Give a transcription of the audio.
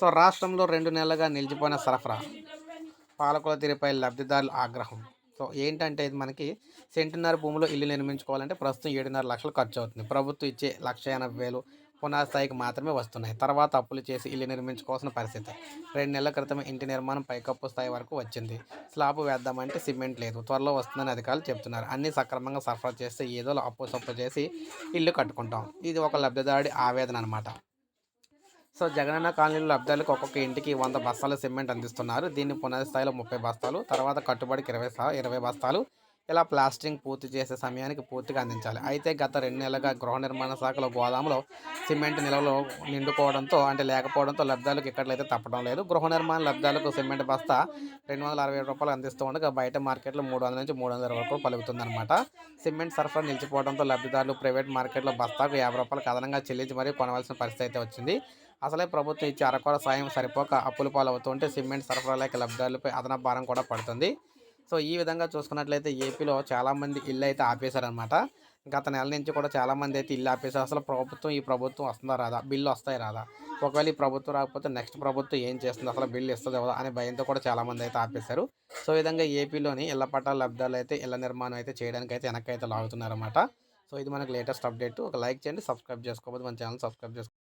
So రాష్ట్రంలో రెండు నెలలుగా నిలిచిపోయిన సరఫరా పాలకుల తీరుపై లబ్ధిదారుల ఆగ్రహం. సో ఏంటంటే ఇది మనకి సెంటున్నర భూమిలో ఇల్లు నిర్మించుకోవాలంటే ప్రస్తుతం ఏడున్నర లక్షలు ఖర్చు అవుతుంది ప్రభుత్వం ఇచ్చే లక్ష ఎనభై వేలు పునాస్థాయికి మాత్రమే వస్తున్నాయి. తర్వాత అప్పులు చేసి ఇల్లు నిర్మించుకోవాల్సిన పరిస్థితి. రెండు నెలల క్రితం ఇంటి నిర్మాణం పైకప్పు స్థాయి వరకు వచ్చింది. స్లాబ్ వేద్దామంటే సిమెంట్ లేదు. త్వరలో వస్తుందని అధికారులు చెప్తున్నారు అన్ని సక్రమంగా సరఫరా చేస్తే ఏదో అప్పు సప్పు చేసి ఇల్లు కట్టుకుంటాం. ఇది ఒక లబ్ధిదారుడి ఆవేదన అనమాట సో జగనన్న కాలనీలో లబ్ధాలకు ఒక్కొక్క ఇంటికి వంద బస్తాల సిమెంట్ అందిస్తున్నారు. దీన్ని పునాది స్థాయిలో ముప్పై బస్తాలు తర్వాత కట్టుబడికి ఇరవై ఇరవై బస్తాలు ఇలా ప్లాస్టింగ్ పూర్తి చేసే సమయానికి పూర్తిగా అందించాలి. అయితే గత రెండు నెలలుగా గృహ నిర్మాణ శాఖలో గోదాములో సిమెంట్ నిల్వలు నిండుకోవడంతో అంటే లేకపోవడంతో లబ్ధాలకు ఎక్కడైతే తప్పడం లేదు. గృహ నిర్మాణ లబ్ధాలకు సిమెంట్ బస్తా రెండు వందల అరవై రూపాయలు అందిస్తూ ఉండగా బయట మార్కెట్లో మూడు వందల నుంచి మూడు వందల వరకు పలుకుతుందన్నమాట. సిమెంట్ సరఫరా నిలిచిపోవడంతో లబ్ధిదారులు ప్రైవేట్ మార్కెట్లో బస్తాకు యాభై రూపాయలు అదనంగా చెల్లించి మరీ కొనవలసిన పరిస్థితి అయితే వచ్చింది. అసలే ప్రభుత్వం ఇచ్చే అరకొర సాయం సరిపోక అప్పులు పాలవుతుంటే సిమెంట్ సరఫరాలేక లబ్ధిదారులపై అదనపు భారం కూడా పడుతుంది. సో ఈ విధంగా చూసుకున్నట్లయితే ఏపీలో చాలామంది ఇల్లు అయితే ఆపేశారనమాట గత నెల నుంచి కూడా చాలామంది అయితే ఇల్లు ఆపేశారు. అసలు ప్రభుత్వం ఈ ప్రభుత్వం వస్తుందా రాదా? బిల్లు వస్తాయి రాదా? ఒకవేళ ఈ ప్రభుత్వం రాకపోతే నెక్స్ట్ ప్రభుత్వం ఏం చేస్తుంది? అసలు బిల్లు ఇస్తుంది కదా అనే భయంతో కూడా చాలామంది అయితే ఆపేశారు. సో విధంగా ఏపీలోని ఇళ్ళ పట్టాల లబ్ధాలు అయితే ఇళ్ళ నిర్మాణం అయితే చేయడానికి అయితే వెనక్కి అయితే లాగుతున్నారన్నమాట. సో ఇది మనకు లేటెస్ట్ అప్డేట్. ఒక లైక్ చేయండి సబ్స్క్రైబ్ చేసుకోకపోతే మన ఛానల్ సబ్స్క్రైబ్ చేసుకోండి